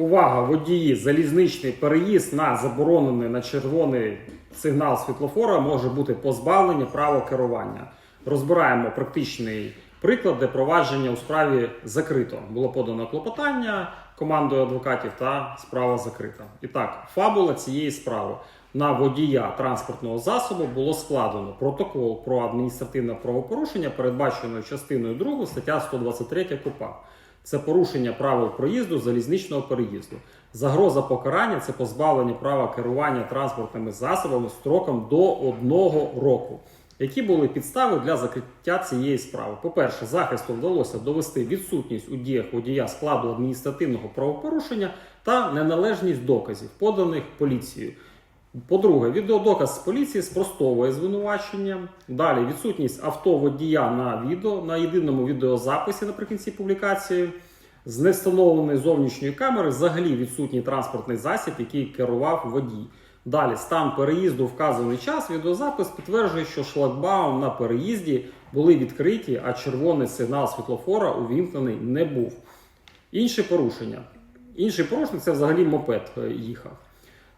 Увага, водії, залізничний переїзд на заборонений на червоний сигнал світлофора може бути позбавлені права керування. Розбираємо практичний приклад, де провадження у справі закрито. Було подано клопотання командою адвокатів та справа закрита. І так, фабула цієї справи. На водія транспортного засобу було складено протокол про адміністративне правопорушення, передбаченою частиною 2 стаття 123 КУПА. Це порушення правил проїзду залізничного переїзду. Загроза покарання це позбавлення права керування транспортними засобами строком до одного року. Які були підстави для закриття цієї справи? По-перше, захисту вдалося довести відсутність у діях водія складу адміністративного правопорушення та неналежність доказів, поданих поліцією. По-друге, відеодоказ з поліції спростовує звинувачення. Далі відсутність авто водія на відео на єдиному відеозаписі наприкінці публікації. З невстановленої зовнішньої камери взагалі відсутній транспортний засіб, який керував водій. Далі стан переїзду вказаний час. Відеозапис підтверджує, що шлагбаум на переїзді були відкриті, а червоний сигнал світлофора увімкнений не був. Інші порушення. Інший порушник це взагалі мопед е, їхав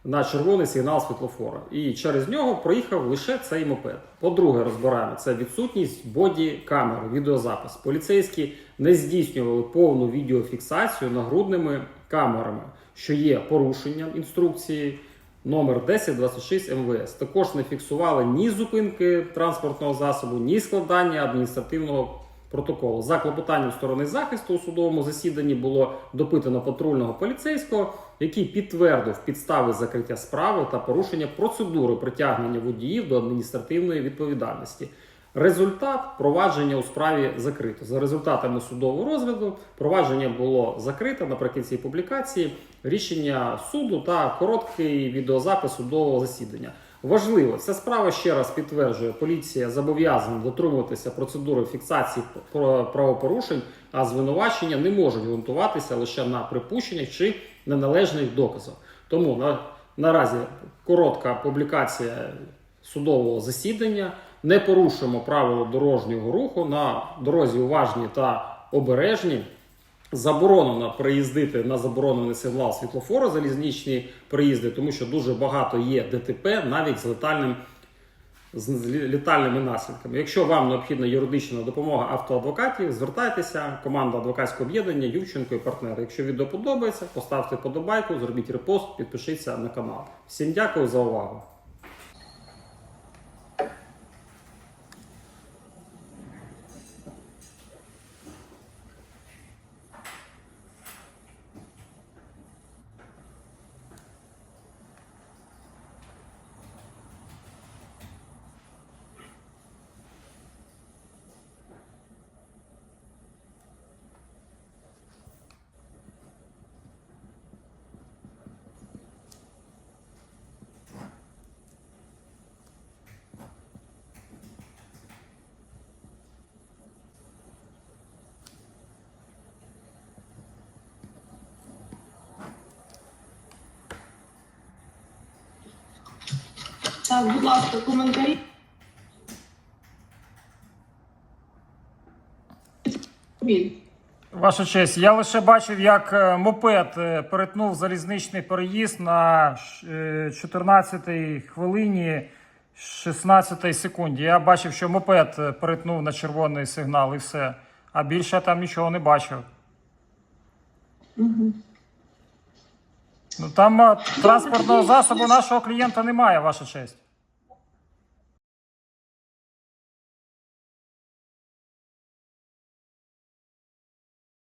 на червоний сигнал світлофора. І через нього проїхав лише цей мопед. По-друге, розбираємо це відсутність боді камери, відеозапис. Поліцейські не здійснювали повну відеофіксацію нагрудними камерами, що є порушенням інструкції номер 1026 МВС. Також не фіксували ні зупинки транспортного засобу, ні складання адміністративного протоколу. За клопотанням сторони захисту у судовому засіданні було допитано патрульного поліцейського, який підтвердив підстави закриття справи та порушення процедури притягнення водіїв до адміністративної відповідальності. Результат провадження у справі закрито. За результатами судового розгляду провадження було закрите наприкінці публікації рішення суду та короткий відеозапис судового засідання. Важливо, ця справа ще раз підтверджує, поліція зобов'язана дотримуватися процедури фіксації правопорушень, а звинувачення не можуть ґрунтуватися лише на припущеннях чи неналежних доказах. Тому на, наразі коротка публікація судового засідання. Не порушуємо правила дорожнього руху на дорозі уважні та обережні. Заборонено приїздити на заборонений сигнал світлофора залізничні приїзди, тому що дуже багато є ДТП навіть з летальним з літальними наслідками. Якщо вам необхідна юридична допомога автоадвокатів, звертайтеся. Команда адвокатського об'єднання Ювченко і партнери. Якщо відео подобається, поставте подобайку, зробіть репост, підпишіться на канал. Всім дякую за увагу. Так, будь ласка, коментарі. Ваша честь, я лише бачив, як е, мопед е, перетнув залізничний переїзд на 14-й хвилині 16 секунді. Я бачив, що мопед е, перетнув на червоний сигнал і все. А більше я там нічого не бачив. Ну там е, транспортного засобу нашого клієнта немає, ваша честь.